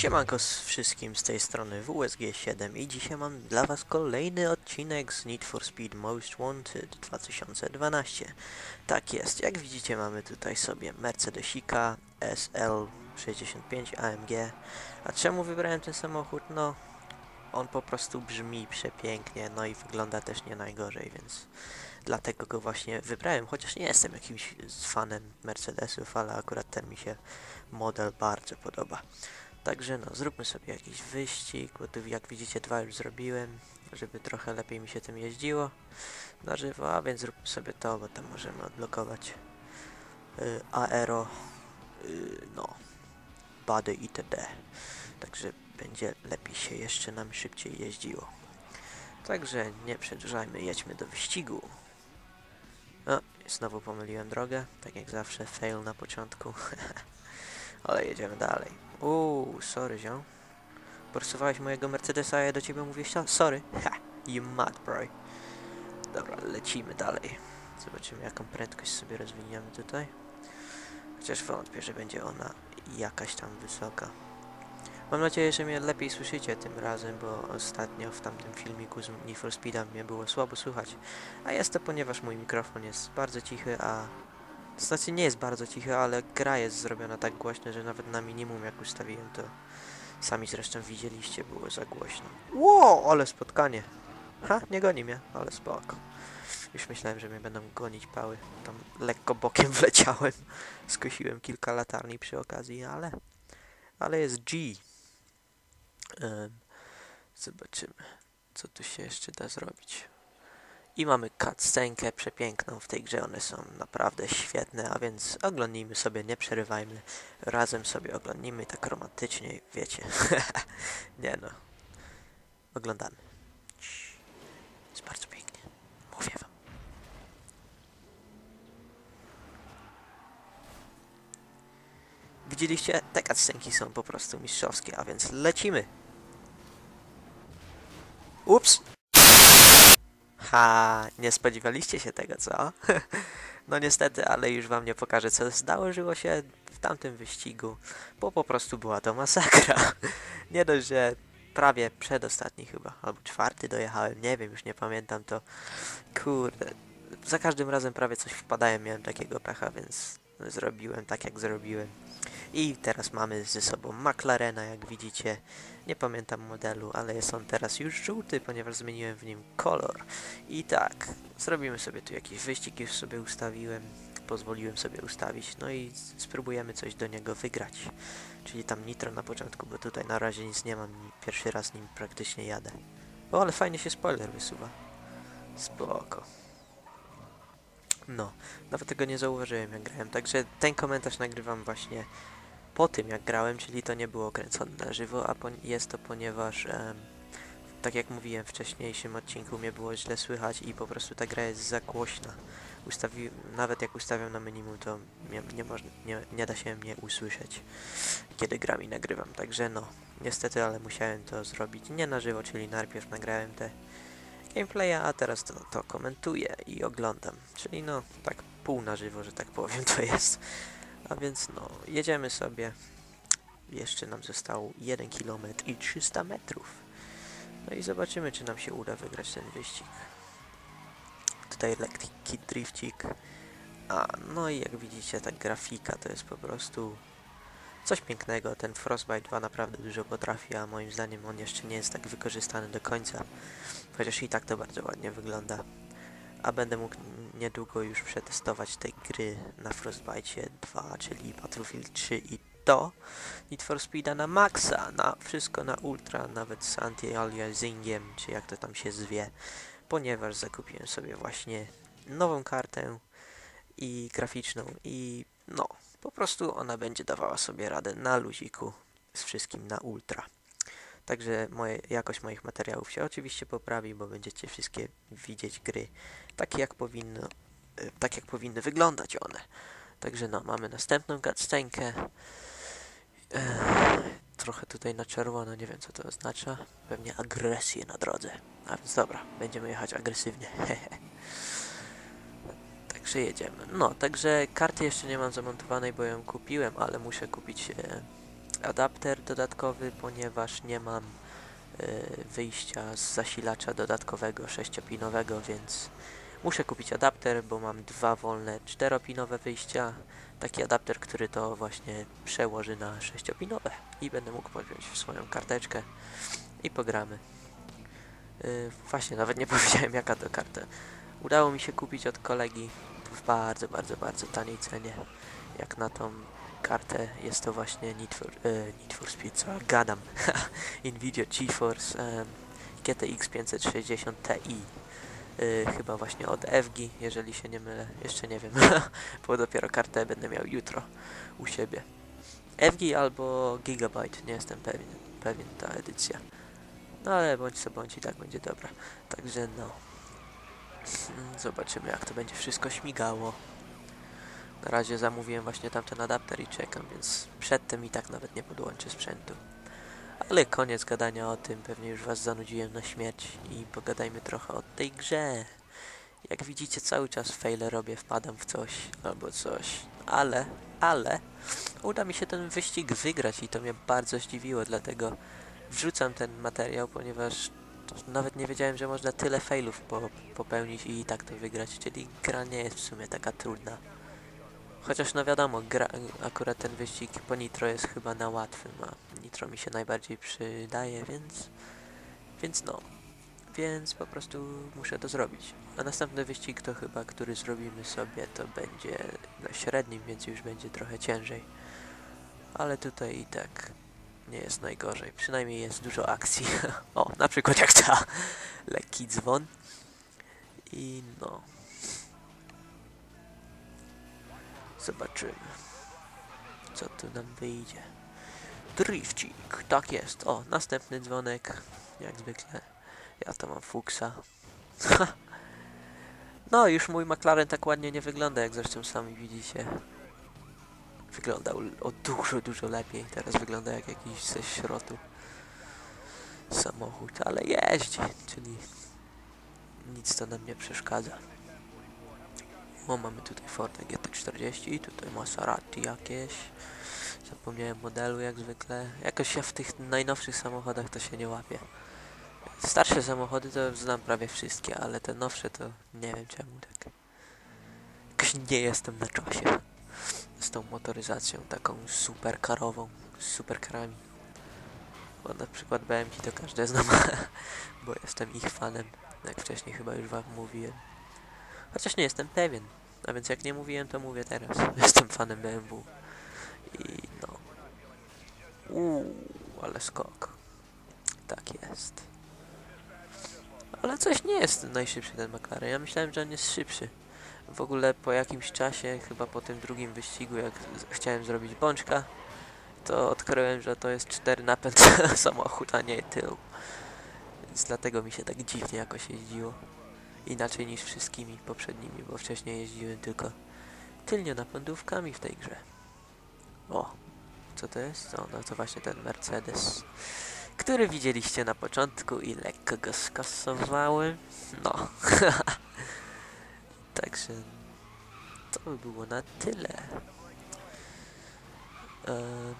Siemanko z wszystkim z tej strony WSG7 i dzisiaj mam dla was kolejny odcinek z Need for Speed Most Wanted 2012. Tak jest, jak widzicie mamy tutaj sobie Mercedesika SL65 AMG. A czemu wybrałem ten samochód? No, on po prostu brzmi przepięknie, no i wygląda też nie najgorzej, więc dlatego go właśnie wybrałem, chociaż nie jestem jakimś fanem Mercedesów, ale akurat ten mi się model bardzo podoba. Także no, zróbmy sobie jakiś wyścig, bo tu jak widzicie dwa już zrobiłem, żeby trochę lepiej mi się tym jeździło na żywo, a więc zróbmy sobie to, bo tam możemy odblokować y, aero, y, no, body itd. Także będzie lepiej się jeszcze nam szybciej jeździło. Także nie przedłużajmy, jedźmy do wyścigu. O, znowu pomyliłem drogę, tak jak zawsze, fail na początku. Ale jedziemy dalej. Uuu, sorry ziom. Porysowałeś mojego Mercedesa, a ja do ciebie mówię so- sorry. Ha, you mad bro. Dobra, lecimy dalej. Zobaczymy jaką prędkość sobie rozwiniemy tutaj. Chociaż wątpię, że będzie ona jakaś tam wysoka. Mam nadzieję, że mnie lepiej słyszycie tym razem, bo ostatnio w tamtym filmiku z Need for Speed'a mnie było słabo słychać. A jest to ponieważ mój mikrofon jest bardzo cichy, a znaczy nie jest bardzo cichy, ale gra jest zrobiona tak głośno, że nawet na minimum jak ustawiłem to sami zresztą widzieliście, było za głośno. Ło, ale spotkanie. Ha, nie goni mnie, ale spoko. Już myślałem, że mnie będą gonić pały. Tam lekko bokiem wleciałem. Skosiłem kilka latarni przy okazji, ale... Ale jest G. Em, zobaczymy, co tu się jeszcze da zrobić. I mamy cutscenkę przepiękną w tej grze, one są naprawdę świetne, a więc oglądnijmy sobie, nie przerywajmy, razem sobie oglądnijmy tak romantycznie, wiecie. nie no, oglądamy. Jest bardzo pięknie, mówię wam. Widzieliście? Te cutscenki są po prostu mistrzowskie, a więc lecimy! Ups! Ha, nie spodziewaliście się tego, co? no niestety, ale już wam nie pokażę, co zdarzyło się w tamtym wyścigu, bo po prostu była to masakra. nie dość, że prawie przedostatni chyba, albo czwarty dojechałem, nie wiem, już nie pamiętam to. Kurde, za każdym razem prawie coś wpadałem, miałem takiego pecha, więc zrobiłem tak, jak zrobiłem. I teraz mamy ze sobą McLarena, jak widzicie. Nie pamiętam modelu, ale jest on teraz już żółty, ponieważ zmieniłem w nim kolor. I tak, zrobimy sobie tu jakiś wyścig, już sobie ustawiłem. Pozwoliłem sobie ustawić, no i spróbujemy coś do niego wygrać. Czyli tam nitro na początku, bo tutaj na razie nic nie mam, pierwszy raz nim praktycznie jadę. O, ale fajnie się spoiler wysuwa. Spoko. No, nawet tego nie zauważyłem jak grałem, także ten komentarz nagrywam właśnie po tym jak grałem, czyli to nie było kręcone na żywo, a jest to ponieważ, em, tak jak mówiłem w wcześniejszym odcinku, mnie było źle słychać i po prostu ta gra jest za głośna. Ustawi nawet jak ustawiam na minimum, to nie, nie, nie, nie da się mnie usłyszeć, kiedy gram i nagrywam. Także no, niestety, ale musiałem to zrobić nie na żywo, czyli najpierw nagrałem te gameplaya, a teraz to, to komentuję i oglądam. Czyli no, tak pół na żywo, że tak powiem, to jest. A więc no, jedziemy sobie. Jeszcze nam zostało 1 km i 300 metrów. No i zobaczymy, czy nam się uda wygrać ten wyścig. Tutaj lekki drifcik. A, no i jak widzicie, ta grafika to jest po prostu coś pięknego. Ten Frostbite 2 naprawdę dużo potrafi, a moim zdaniem on jeszcze nie jest tak wykorzystany do końca. Chociaż i tak to bardzo ładnie wygląda. A będę mógł niedługo już przetestować tej gry na Frostbite 2, czyli Battlefield 3 i to Need for Speeda na maksa, na wszystko na ultra, nawet z anti-aliasingiem, czy jak to tam się zwie, ponieważ zakupiłem sobie właśnie nową kartę i graficzną i no, po prostu ona będzie dawała sobie radę na luziku z wszystkim na ultra. Także moje, jakość moich materiałów się oczywiście poprawi, bo będziecie wszystkie widzieć gry takie jak powinno, y, tak jak powinny wyglądać one. Także no, mamy następną cutscenkę. trochę tutaj na czerwono, nie wiem co to oznacza. Pewnie agresję na drodze. A więc dobra, będziemy jechać agresywnie. także jedziemy. No, także karty jeszcze nie mam zamontowanej, bo ją kupiłem, ale muszę kupić e, adapter dodatkowy, ponieważ nie mam y, wyjścia z zasilacza dodatkowego 6-pinowego, więc muszę kupić adapter, bo mam dwa wolne 4-pinowe wyjścia. Taki adapter, który to właśnie przełoży na 6-pinowe i będę mógł podpiąć w swoją karteczkę i pogramy. Y, właśnie, nawet nie powiedziałem jaka to karta. Udało mi się kupić od kolegi w bardzo, bardzo, bardzo taniej cenie. Jak na tą kartę jest to właśnie Need for, e, Need for Speed, co gadam. Nvidia GeForce um, GTX 560 Ti. E, chyba właśnie od FG, jeżeli się nie mylę. Jeszcze nie wiem, bo dopiero kartę będę miał jutro u siebie. FG albo Gigabyte, nie jestem pewien, pewien ta edycja. No ale bądź co bądź i tak będzie dobra. Także no. Mm, Zobaczymy jak to będzie wszystko śmigało. Na razie zamówiłem właśnie tamten adapter i czekam, więc przedtem i tak nawet nie podłączę sprzętu. Ale koniec gadania o tym, pewnie już was zanudziłem na śmierć i pogadajmy trochę o tej grze. Jak widzicie cały czas faile robię, wpadam w coś albo coś, ale, ale uda mi się ten wyścig wygrać i to mnie bardzo zdziwiło, dlatego wrzucam ten materiał, ponieważ nawet nie wiedziałem, że można tyle failów po, popełnić i tak to wygrać, czyli gra nie jest w sumie taka trudna. Chociaż no wiadomo, gra, akurat ten wyścig po nitro jest chyba na łatwym, a nitro mi się najbardziej przydaje, więc... Więc no. Więc po prostu muszę to zrobić. A następny wyścig to chyba, który zrobimy sobie, to będzie na średnim, więc już będzie trochę ciężej. Ale tutaj i tak nie jest najgorzej. Przynajmniej jest dużo akcji. o, na przykład jak ta. Lekki dzwon. I no. Zobaczymy. Co tu nam wyjdzie. Drifcik, tak jest. O, następny dzwonek. Jak zwykle. Ja to mam fuksa. no, już mój McLaren tak ładnie nie wygląda, jak zresztą sami widzicie. Wyglądał o dużo, dużo lepiej. Teraz wygląda jak jakiś ze śrotu samochód, ale jeździ, czyli nic to nam nie przeszkadza. O, mamy tutaj Forda GT40, tutaj Maserati jakieś. Zapomniałem modelu jak zwykle. Jakoś ja w tych najnowszych samochodach to się nie łapię. Starsze samochody to znam prawie wszystkie, ale te nowsze to nie wiem czemu tak. Jakoś nie jestem na czasie z tą motoryzacją taką superkarową, z superkarami. Bo na przykład BMK to każdy znam, bo jestem ich fanem, jak wcześniej chyba już wam mówiłem. Chociaż nie jestem pewien, a więc jak nie mówiłem, to mówię teraz. Jestem fanem BMW. I no. Uuu, ale skok. Tak jest. Ale coś nie jest najszybszy ten McLaren. Ja myślałem, że on jest szybszy. W ogóle po jakimś czasie, chyba po tym drugim wyścigu, jak chciałem zrobić bączka, to odkryłem, że to jest cztery napęd samochód, a nie tył. Więc dlatego mi się tak dziwnie jakoś jeździło. Inaczej niż wszystkimi poprzednimi, bo wcześniej jeździłem tylko tylnie napędówkami w tej grze. O, co to jest? O, no to właśnie ten Mercedes, który widzieliście na początku i lekko go skasowałem. No. Także to by było na tyle. Ehm,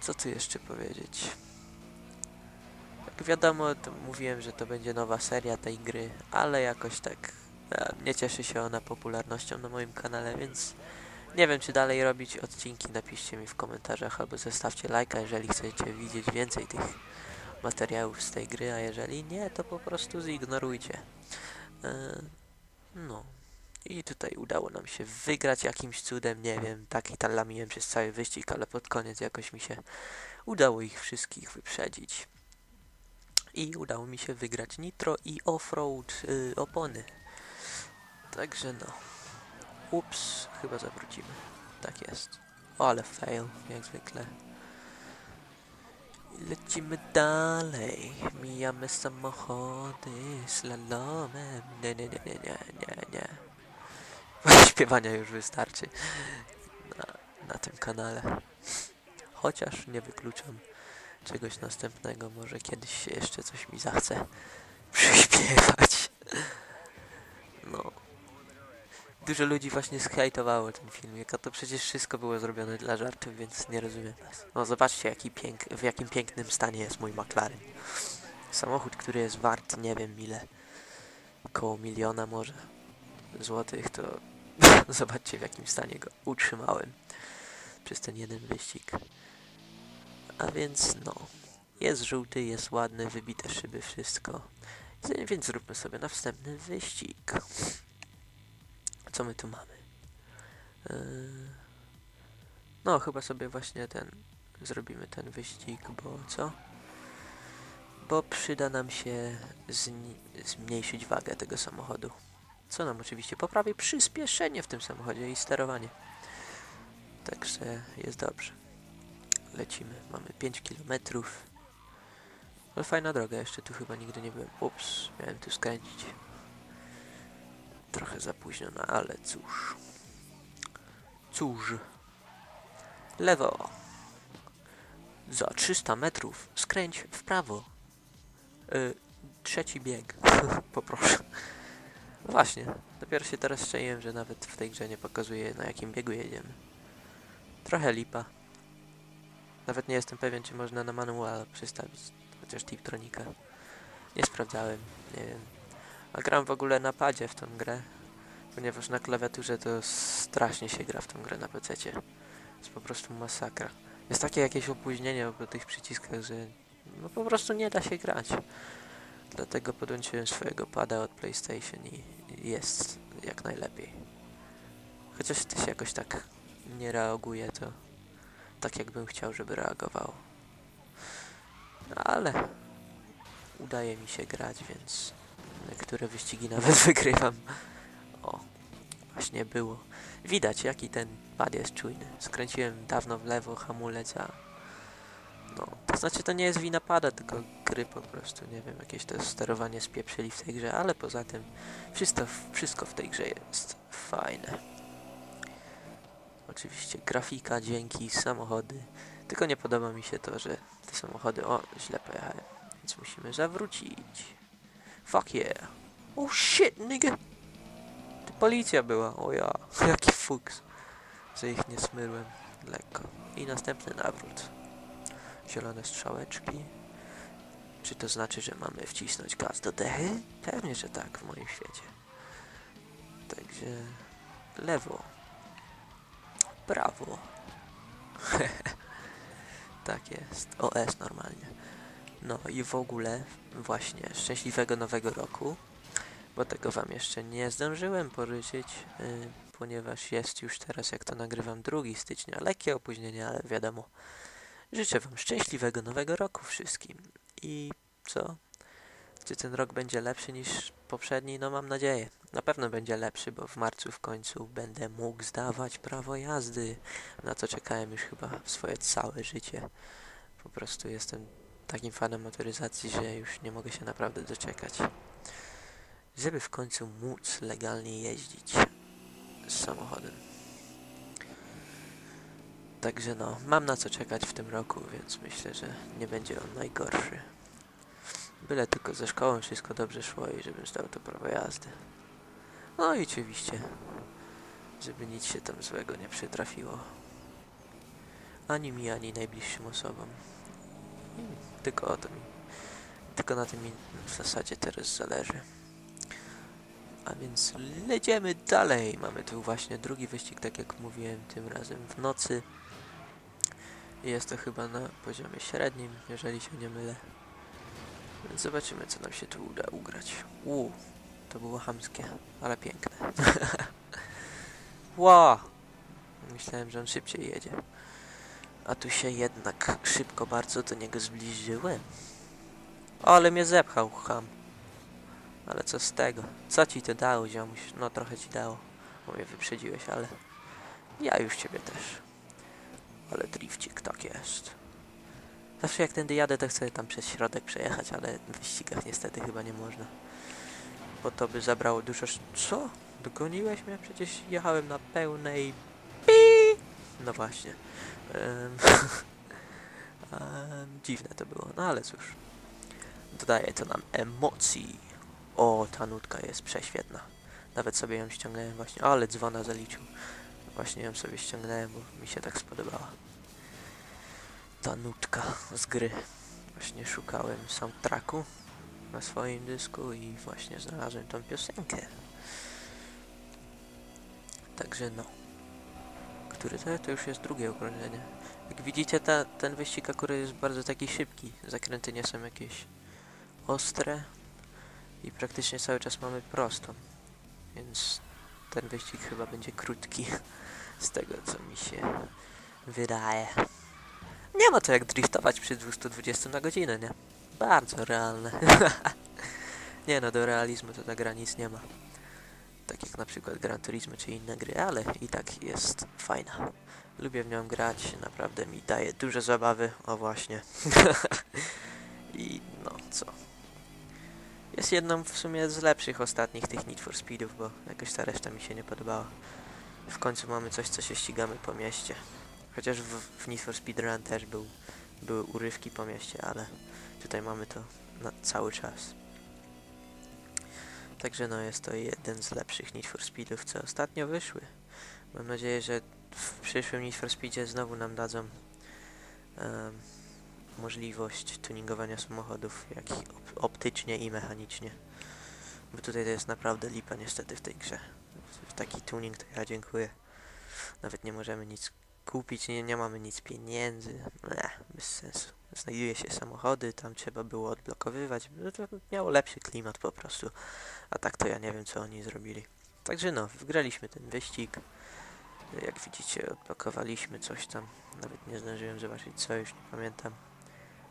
co tu jeszcze powiedzieć? Jak wiadomo, mówiłem, że to będzie nowa seria tej gry, ale jakoś tak e, nie cieszy się ona popularnością na moim kanale, więc nie wiem, czy dalej robić odcinki. Napiszcie mi w komentarzach albo zostawcie lajka, jeżeli chcecie widzieć więcej tych materiałów z tej gry, a jeżeli nie, to po prostu zignorujcie. E, no. I tutaj udało nam się wygrać jakimś cudem, nie wiem, tak i talamiłem przez cały wyścig, ale pod koniec jakoś mi się udało ich wszystkich wyprzedzić. I udało mi się wygrać nitro i offroad y, opony. Także no. Ups, chyba zawrócimy. Tak jest. O, ale fail, jak zwykle. Lecimy dalej. Mijamy samochody slalomem. Nie, nie, nie, nie, nie, nie. Śpiewania już wystarczy na, na tym kanale. Chociaż nie wykluczam czegoś następnego. Może kiedyś się jeszcze coś mi zachce przyśpiewać. No. Dużo ludzi właśnie zhejtowało ten filmik, a to przecież wszystko było zrobione dla żartów, więc nie rozumiem was. No zobaczcie jaki pięk w jakim pięknym stanie jest mój McLaren. Samochód, który jest wart nie wiem ile. Koło miliona może złotych, to zobaczcie w jakim stanie go utrzymałem przez ten jeden wyścig. A więc no, jest żółty, jest ładny, wybite szyby, wszystko. Więc zróbmy sobie następny wyścig. Co my tu mamy? Yy, No, chyba sobie właśnie ten zrobimy ten wyścig, bo co? Bo przyda nam się zmniejszyć wagę tego samochodu. Co nam oczywiście poprawi przyspieszenie w tym samochodzie i sterowanie. Także jest dobrze. Lecimy. Mamy 5 km. Ale fajna droga, jeszcze tu chyba nigdy nie byłem. Ups, miałem tu skręcić. Trochę za późno, no ale cóż. Cóż. Lewo. Za 300 metrów skręć w prawo. Y, trzeci bieg. Poproszę. Właśnie, dopiero się teraz szczęłem, że nawet w tej grze nie pokazuje na jakim biegu jedziemy. Trochę lipa. Nawet nie jestem pewien, czy można na manual przestawić, chociaż Tiptronika. Nie sprawdzałem, nie wiem. A gram w ogóle na padzie w tą grę, ponieważ na klawiaturze to strasznie się gra w tą grę na PC. Jest po prostu masakra. Jest takie jakieś opóźnienie po tych przyciskach, że no po prostu nie da się grać. Dlatego podłączyłem swojego pada od PlayStation i jest jak najlepiej. Chociaż też jakoś tak nie reaguje, to tak jakbym chciał, żeby reagowało. Ale udaje mi się grać, więc niektóre wyścigi nawet wygrywam. O, właśnie było. Widać, jaki ten pad jest czujny. Skręciłem dawno w lewo hamulec, a no, to znaczy to nie jest wina pada, tylko gry po prostu, nie wiem, jakieś to sterowanie spieprzyli w tej grze, ale poza tym wszystko, wszystko w tej grze jest fajne. Oczywiście grafika, dźwięki, samochody, tylko nie podoba mi się to, że te samochody, o, źle pojechałem, więc musimy zawrócić. Fuck yeah. Oh shit, nigga. To policja była, o ja, jaki fuks, że ich nie smyłem lekko. I następny nawrót zielone strzałeczki. Czy to znaczy, że mamy wcisnąć gaz do dechy? Pewnie, że tak w moim świecie. Także lewo, prawo. tak jest. OS normalnie. No i w ogóle właśnie szczęśliwego nowego roku, bo tego wam jeszcze nie zdążyłem pożyczyć, yy, ponieważ jest już teraz, jak to nagrywam, 2 stycznia. Lekkie opóźnienie, ale wiadomo. Życzę Wam szczęśliwego nowego roku wszystkim. I co? Czy ten rok będzie lepszy niż poprzedni? No mam nadzieję. Na pewno będzie lepszy, bo w marcu w końcu będę mógł zdawać prawo jazdy. Na co czekałem już chyba swoje całe życie. Po prostu jestem takim fanem motoryzacji, że już nie mogę się naprawdę doczekać. Żeby w końcu móc legalnie jeździć samochodem. Także no, mam na co czekać w tym roku, więc myślę, że nie będzie on najgorszy. Byle tylko ze szkołą wszystko dobrze szło i żebym zdał to prawo jazdy. No i oczywiście, żeby nic się tam złego nie przytrafiło. Ani mi, ani najbliższym osobom. I tylko o to mi, tylko na tym mi w zasadzie teraz zależy. A więc lecimy dalej. Mamy tu właśnie drugi wyścig, tak jak mówiłem, tym razem w nocy. Jest to chyba na poziomie średnim, jeżeli się nie mylę. Więc zobaczymy, co nam się tu uda ugrać. Uuu, to było chamskie, ale piękne. Ła! Myślałem, że on szybciej jedzie. A tu się jednak szybko bardzo do niego zbliżyłem. Ale mnie zepchał, ham. Ale co z tego? Co ci to dało, ziomuś? No trochę ci dało. Bo mnie wyprzedziłeś, ale... Ja już ciebie też. Ale drifcik, tak jest. Zawsze jak tędy jadę, to chcę tam przez środek przejechać, ale w wyścigach niestety chyba nie można. Bo to by zabrało dużo... Co? Dogoniłeś mnie? Przecież jechałem na pełnej... Pi! No właśnie. Dziwne to było, no ale cóż. Dodaje to nam emocji. O, ta nutka jest prześwietna. Nawet sobie ją ściągnąłem właśnie. Ale dzwona zaliczył. Właśnie ją sobie ściągnąłem, bo mi się tak spodobała. Ta nutka z gry. Właśnie szukałem soundtracku na swoim dysku i właśnie znalazłem tą piosenkę. Także no. Który to? To już jest drugie okrążenie. Jak widzicie, ta, ten wyścig akurat jest bardzo taki szybki. Zakręty nie są jakieś ostre i praktycznie cały czas mamy prostą. Więc ten wyścig chyba będzie krótki z tego co mi się wydaje. Nie ma to jak driftować przy 220 na godzinę, nie? Bardzo realne. nie no, do realizmu to ta gra nic nie ma. Tak jak na przykład Gran Turismo czy inne gry, ale i tak jest fajna. Lubię w nią grać, naprawdę mi daje dużo zabawy, o właśnie. I no co. Jest jedną w sumie z lepszych ostatnich tych Need for Speedów, bo jakoś ta reszta mi się nie podobała. W końcu mamy coś, co się ścigamy po mieście. Chociaż w, w Need for Speed Run też był, były urywki po mieście, ale tutaj mamy to na cały czas. Także no jest to jeden z lepszych Need for Speedów, co ostatnio wyszły. Mam nadzieję, że w przyszłym Need for Speedzie znowu nam dadzą em, możliwość tuningowania samochodów, jak optycznie i mechanicznie. Bo tutaj to jest naprawdę lipa niestety w tej grze. Taki tuning to ja dziękuję. Nawet nie możemy nic kupić, nie, nie mamy nic pieniędzy. Ech, bez sensu. Znajduje się samochody, tam trzeba było odblokowywać. No miało lepszy klimat po prostu. A tak to ja nie wiem co oni zrobili. Także no, wgraliśmy ten wyścig. Jak widzicie, odblokowaliśmy coś tam. Nawet nie zdążyłem zobaczyć co, już nie pamiętam.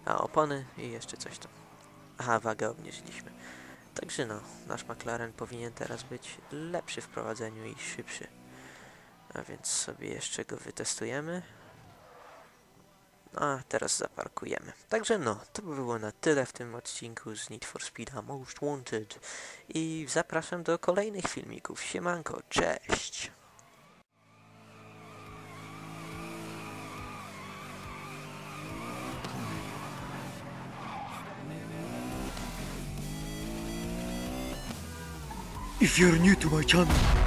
A, opony i jeszcze coś tam. Aha, wagę obniżyliśmy. Także no, nasz McLaren powinien teraz być lepszy w prowadzeniu i szybszy. A więc sobie jeszcze go wytestujemy. A teraz zaparkujemy. Także no, to by było na tyle w tym odcinku z Need for Speed'a Most Wanted. I zapraszam do kolejnych filmików. Siemanko, cześć! If you're new to my channel,